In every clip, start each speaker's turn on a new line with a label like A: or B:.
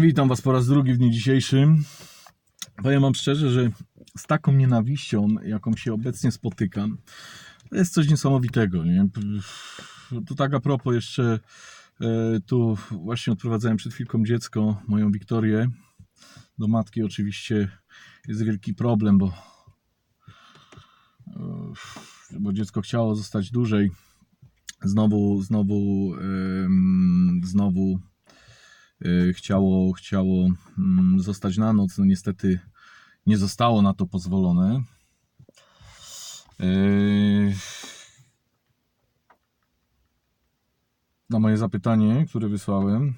A: Witam Was po raz drugi w dniu dzisiejszym. Powiem Wam szczerze, że z taką nienawiścią, jaką się obecnie spotykam, to jest coś niesamowitego. Nie? To tak a propos jeszcze, e, tu właśnie odprowadzałem przed chwilką dziecko, moją Wiktorię, do matki oczywiście jest wielki problem, bo, e, bo dziecko chciało zostać dłużej. Znowu, znowu, znowu chciało, chciało mm, zostać na noc. No niestety nie zostało na to pozwolone. Y, Na moje zapytanie, które wysłałem,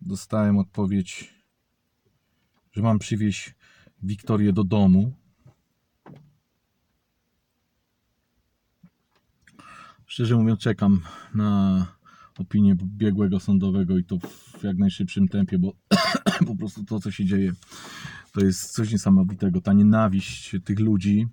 A: dostałem odpowiedź, że mam przywieźć Wiktorię do domu. Szczerze mówiąc, czekam na opinię biegłego sądowego i to w jak najszybszym tempie, bo po prostu to, co się dzieje, to jest coś niesamowitego. Ta nienawiść tych ludzi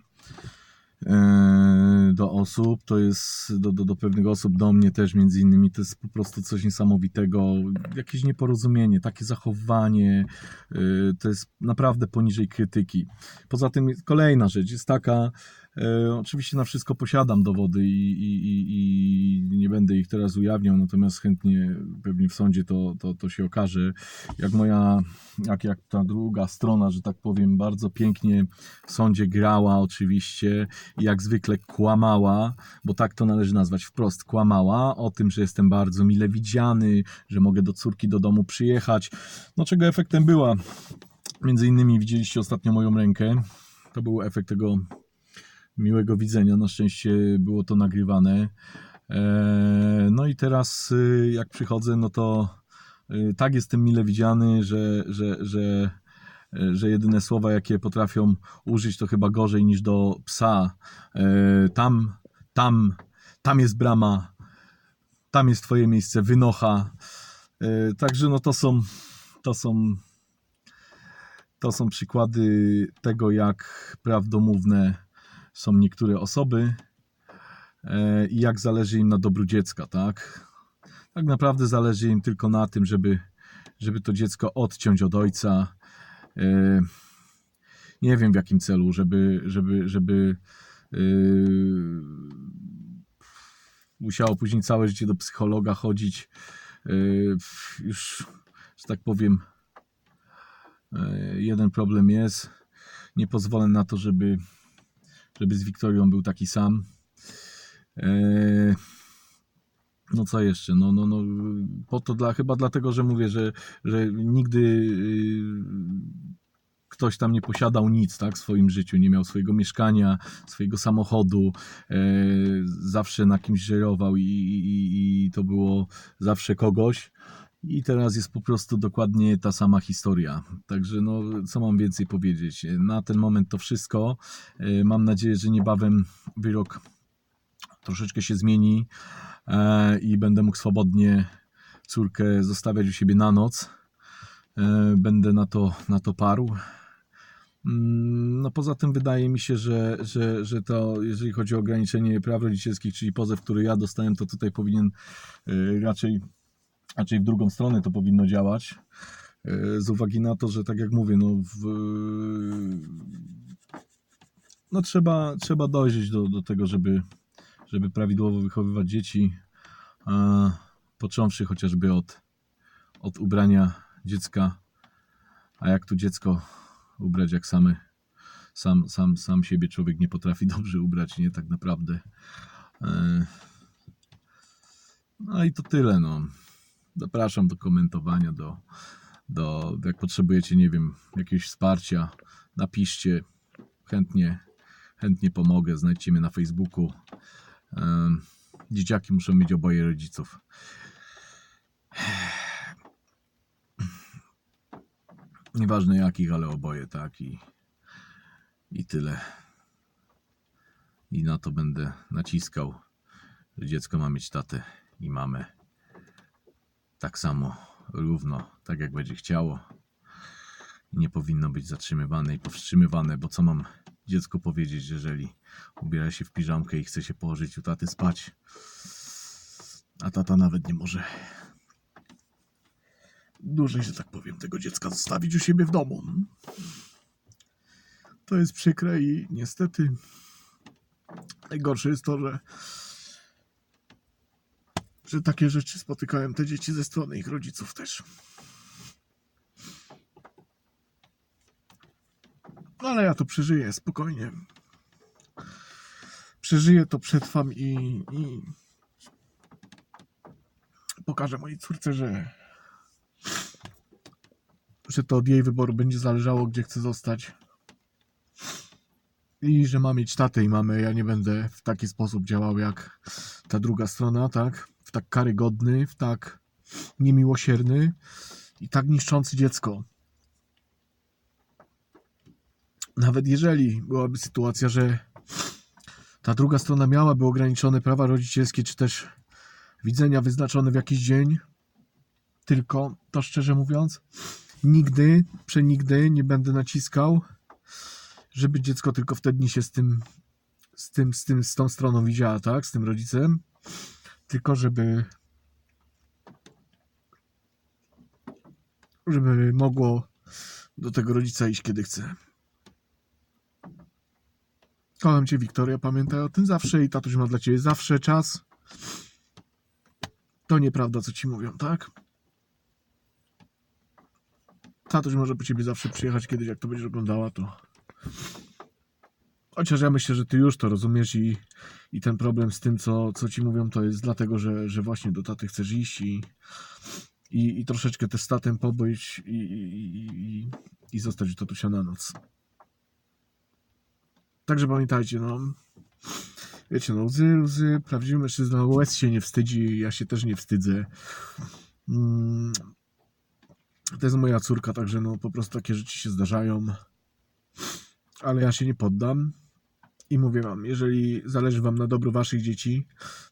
A: e, do osób, to jest do, do, do pewnych osób, do mnie też między innymi, to jest po prostu coś niesamowitego. Jakieś nieporozumienie, takie zachowanie, e, to jest naprawdę poniżej krytyki. Poza tym kolejna rzecz jest taka, oczywiście na wszystko posiadam dowody i, i, i, i nie będę ich teraz ujawniał, natomiast chętnie pewnie w sądzie to, to, to się okaże. Jak moja, jak, jak ta druga strona, że tak powiem, bardzo pięknie w sądzie grała oczywiście i jak zwykle kłamała, bo tak to należy nazwać wprost, kłamała o tym, że jestem bardzo mile widziany, że mogę do córki do domu przyjechać. No czego efektem była? Między innymi widzieliście ostatnio moją rękę. To był efekt tego miłego widzenia. Na szczęście było to nagrywane. E, No i teraz, y, jak przychodzę, no to y, tak jestem mile widziany, że, że, że, że jedyne słowa, jakie potrafią użyć, to chyba gorzej niż do psa. E, Tam, tam, tam jest brama, tam jest twoje miejsce, wynocha. E, Także no to są, to są, to są przykłady tego, jak prawdomówne są niektóre osoby e, i jak zależy im na dobru dziecka, tak? Tak naprawdę zależy im tylko na tym, żeby, żeby to dziecko odciąć od ojca. E, Nie wiem w jakim celu, żeby, żeby, żeby e, musiało później całe życie do psychologa chodzić. Już, że tak powiem, jeden problem jest. Nie pozwolę na to, żeby żeby z Wiktorią był taki sam. Eee, no co jeszcze? No, no, no, po to dla, chyba dlatego, że mówię, że, że nigdy yy, ktoś tam nie posiadał nic tak, w swoim życiu, nie miał swojego mieszkania, swojego samochodu, e, zawsze na kimś żerował i, i, i to było zawsze kogoś. I teraz jest po prostu dokładnie ta sama historia. Także, no, co mam więcej powiedzieć? Na ten moment to wszystko. E, Mam nadzieję, że niebawem wyrok troszeczkę się zmieni e, i będę mógł swobodnie córkę zostawiać u siebie na noc. E, Będę na to, na to parł. Mm, No poza tym wydaje mi się, że, że, że to, jeżeli chodzi o ograniczenie praw rodzicielskich, czyli pozew, który ja dostałem, to tutaj powinien raczej, raczej w drugą stronę to powinno działać. E, Z uwagi na to, że tak jak mówię, no, w, no trzeba, trzeba dojrzeć do, do tego, żeby, żeby prawidłowo wychowywać dzieci, a, począwszy chociażby od, od ubrania dziecka, a jak tu dziecko ubrać, jak same, sam, sam, sam siebie człowiek nie potrafi dobrze ubrać, nie tak naprawdę. E, No i to tyle, no. Zapraszam do komentowania, do, do, jak potrzebujecie, nie wiem, jakiegoś wsparcia, napiszcie, chętnie, chętnie pomogę, znajdźcie mnie na Facebooku. Dzieciaki muszą mieć oboje rodziców. Nieważne jakich, ale oboje, tak i, i tyle. I na to będę naciskał, że dziecko ma mieć tatę i mamę tak samo, równo, tak jak będzie chciało. Nie powinno być zatrzymywane i powstrzymywane, bo co mam dziecku powiedzieć, jeżeli ubiera się w piżamkę i chce się położyć u taty spać, a tata nawet nie może.
B: dłużej, że tak powiem, tego dziecka zostawić u siebie w domu. To jest przykre i niestety najgorsze jest to, że że takie rzeczy spotykają te dzieci ze strony ich rodziców też. No ale ja to przeżyję spokojnie. Przeżyję to, przetrwam i, i pokażę mojej córce, że że to od jej wyboru będzie zależało, gdzie chce zostać. I że ma mieć tatę i mamę. Ja nie będę w taki sposób działał jak ta druga strona, tak? W tak karygodny, w tak niemiłosierny i tak niszczący dziecko. Nawet jeżeli byłaby sytuacja, że ta druga strona miałaby ograniczone prawa rodzicielskie, czy też widzenia wyznaczone w jakiś dzień, tylko to szczerze mówiąc, nigdy, przenigdy nie będę naciskał, żeby dziecko tylko wtedy się z tym, z tym, z tym, z tą stroną widziała, tak, z tym rodzicem, tylko żeby żeby mogło do tego rodzica iść kiedy chce. Kocham cię, Wiktoria, pamiętaj o tym zawsze i tatuś ma dla ciebie zawsze czas. To nieprawda, co ci mówią, tak? Tatuś może po ciebie zawsze przyjechać kiedyś, jak to będziesz oglądała, to... Chociaż ja myślę, że ty już to rozumiesz i, i ten problem z tym, co, co ci mówią, to jest dlatego, że, że właśnie do taty chcesz iść i, i, i troszeczkę też statem pobyć i, i, i, i zostać u tatusia na noc. Także pamiętajcie, no... Wiecie, no łzy, łzy, prawdziwy mężczyzna łez się nie wstydzi, ja się też nie wstydzę. Mm, to jest moja córka, także no po prostu takie rzeczy się zdarzają. Ale ja się nie poddam. I mówię wam, jeżeli zależy wam na dobru waszych dzieci,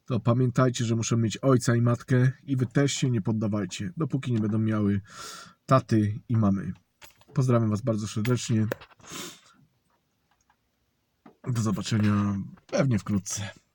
B: to pamiętajcie, że muszą mieć ojca i matkę i wy też się nie poddawajcie, dopóki nie będą miały taty i mamy. Pozdrawiam was bardzo serdecznie. Do zobaczenia pewnie wkrótce.